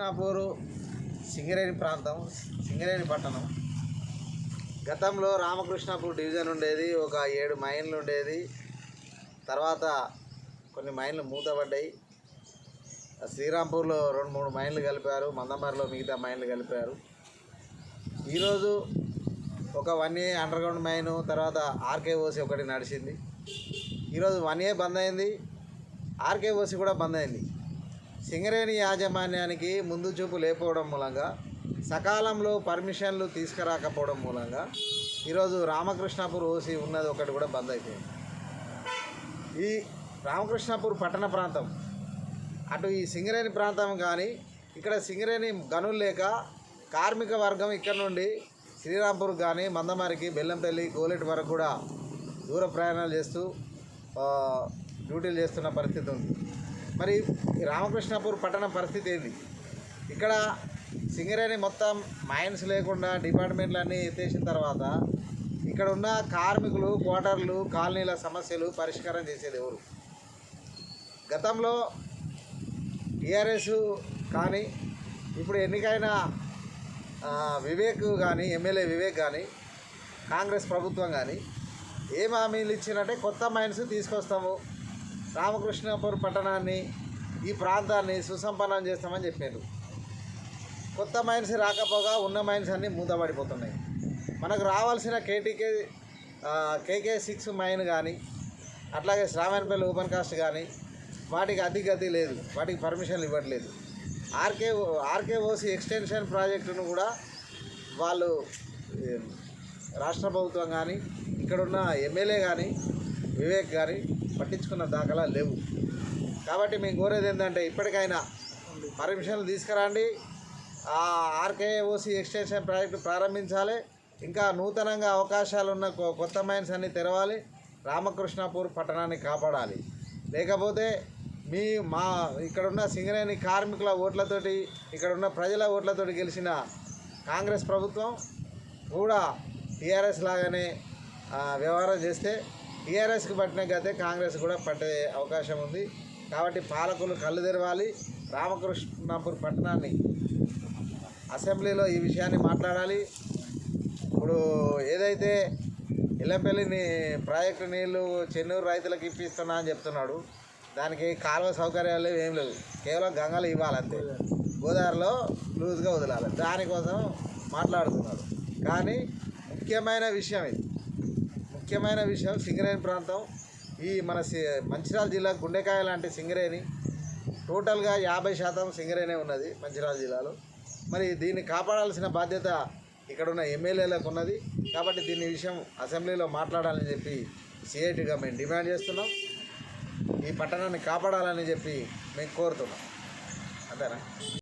కృష్ణాపూరు సింగరేణి ప్రాంతం సింగరేణి పట్టణం. గతంలో రామకృష్ణాపూర్ డివిజన్ ఉండేది ఒక ఏడు మైన్లు ఉండేది. తర్వాత కొన్ని మైన్లు మూతపడ్డాయి. శ్రీరాంపూర్లో రెండు మూడు మైన్లు కలిపారు మందమరిలో మిగతా మైన్లు కలిపారు. ఈరోజు ఒక one A underground mine తర్వాత ఆర్కేఓసి ఒకటి నడిచింది. ఈరోజు వన్ ఏ బంద్ అయింది ఆర్కేఓసి కూడా బంద్ అయింది సింగరేణి యాజమాన్యానికి ముందు చూపు లేకపోవడం మూలంగా సకాలంలో పర్మిషన్లు తీసుకురాకపోవడం మూలంగా ఈరోజు రామకృష్ణాపూర్ ఓసి ఉన్నది ఒకటి కూడా బంద్ అయిపోయింది. ఈ రామకృష్ణాపూర్ పట్టణ ప్రాంతం అటు ఈ సింగరేణి ప్రాంతం కానీ ఇక్కడ సింగరేణి గనులు లేక కార్మిక వర్గం ఇక్కడ నుండి శ్రీరాంపూర్ కానీ మందమారికి బెల్లంపల్లి గోలెట్ వరకు కూడా దూర ప్రయాణాలు చేస్తూ డ్యూటీలు చేస్తున్న పరిస్థితి ఉంది. మరి రామకృష్ణపూర్ పట్టణ పరిస్థితి ఏంది? ఇక్కడ సింగరేణి మొత్తం మైన్స్ లేకుండా డిపార్ట్మెంట్లన్నీ ఎత్తేసిన తర్వాత ఇక్కడ ఉన్న కార్మికులు క్వార్టర్లు కాలనీల సమస్యలు పరిష్కారం చేసేది ఎవరు? గతంలో టీఆర్ఎస్ కానీ ఇప్పుడు ఎన్నికైన వివేక్ కానీ ఎమ్మెల్యే వివేక్ కానీ కాంగ్రెస్ ప్రభుత్వం కానీ ఏం హామీలు ఇచ్చినట్టే కొత్త మైన్స్ తీసుకొస్తాము. రామకృష్ణపూర్ పట్టణాన్ని ఈ ప్రాంతాన్ని సుసంపన్నం చేస్తామని చెప్పారు కొత్త మైన్స్ రాకపోగా ఉన్న మైన్స్ అన్నీ మూతపడిపోతున్నాయి మనకు రావాల్సిన కేటీకే కేకే సిక్స్ మైన్ కానీ అట్లాగే శ్రావణపల్లి ఓపెన్ కాస్ట్ కానీ వాటికి అతి గతి లేదు. వాటికి పర్మిషన్లు ఇవ్వట్లేదు. ఆర్కే ఆర్కేఓసి ఎక్స్టెన్షన్ ప్రాజెక్టును కూడా వాళ్ళు రాష్ట్ర ప్రభుత్వం కానీ ఇక్కడున్న ఎమ్మెల్యే కానీ వివేక్ కానీ పట్టించుకున్న దాఖలా లేవు. కాబట్టి మేము కోరేది ఏంటంటే ఇప్పటికైనా పర్మిషన్లు తీసుకురండి. ఆ ఆర్కేఓసి ఎక్స్టెన్షన్ ప్రాజెక్టు ప్రారంభించాలి. ఇంకా నూతనంగా అవకాశాలు ఉన్న కొ- కొత్త మైన్స్ అన్ని తెరవాలి. రామకృష్ణాపూర్ పట్టణాన్ని కాపాడాలి. లేకపోతే మీ మా ఇక్కడున్న సింగరేణి కార్మికుల ఓట్లతోటి ఇక్కడున్న ప్రజల ఓట్లతోటి గెలిచిన కాంగ్రెస్ ప్రభుత్వం కూడా టీఆర్ఎస్ లాగానే వ్యవహారం చేస్తే టీఆర్ఎస్కి పట్టిన గతే కాంగ్రెస్ కూడా పట్టే అవకాశం ఉంది. కాబట్టి పాలకులు కళ్ళు తెరవాలి. రామకృష్ణాపూర్ పట్టణాన్ని అసెంబ్లీలో ఈ విషయాన్ని మాట్లాడాలి. ఇప్పుడు ఏదైతే ఇల్లంపల్లిని ప్రాజెక్టు నీళ్ళు చెన్నూరు రైతులకు ఇప్పిస్తున్నా అని చెప్తున్నాడు దానికి కాలువ సౌకర్యాలు లేవు ఏం లేవు. కేవలం గంగలు ఇవ్వాలంతే. గోదావరిలో లూజ్గా వదలాలి. దానికోసం మాట్లాడుతున్నాడు. కానీ ముఖ్యమైన విషయం ఇది. ముఖ్యమైన విషయం సింగరేణి ప్రాంతం. ఈ మన సి- మంచిర్యాల జిల్లా గుండెకాయ లాంటి సింగరేణి. టోటల్గా యాభై శాతం సింగరేణి ఉన్నది మంచిర్యాల జిల్లాలో. మరి దీన్ని కాపాడాల్సిన బాధ్యత ఇక్కడున్న ఎమ్మెల్యేలకు ఉన్నది. కాబట్టి దీని విషయం అసెంబ్లీలో మాట్లాడాలని చెప్పి సిఐటిగా మేము డిమాండ్ చేస్తున్నాం. ఈ పట్టణాన్ని కాపాడాలని చెప్పి మేము కోరుతున్నాం. అంతేనా?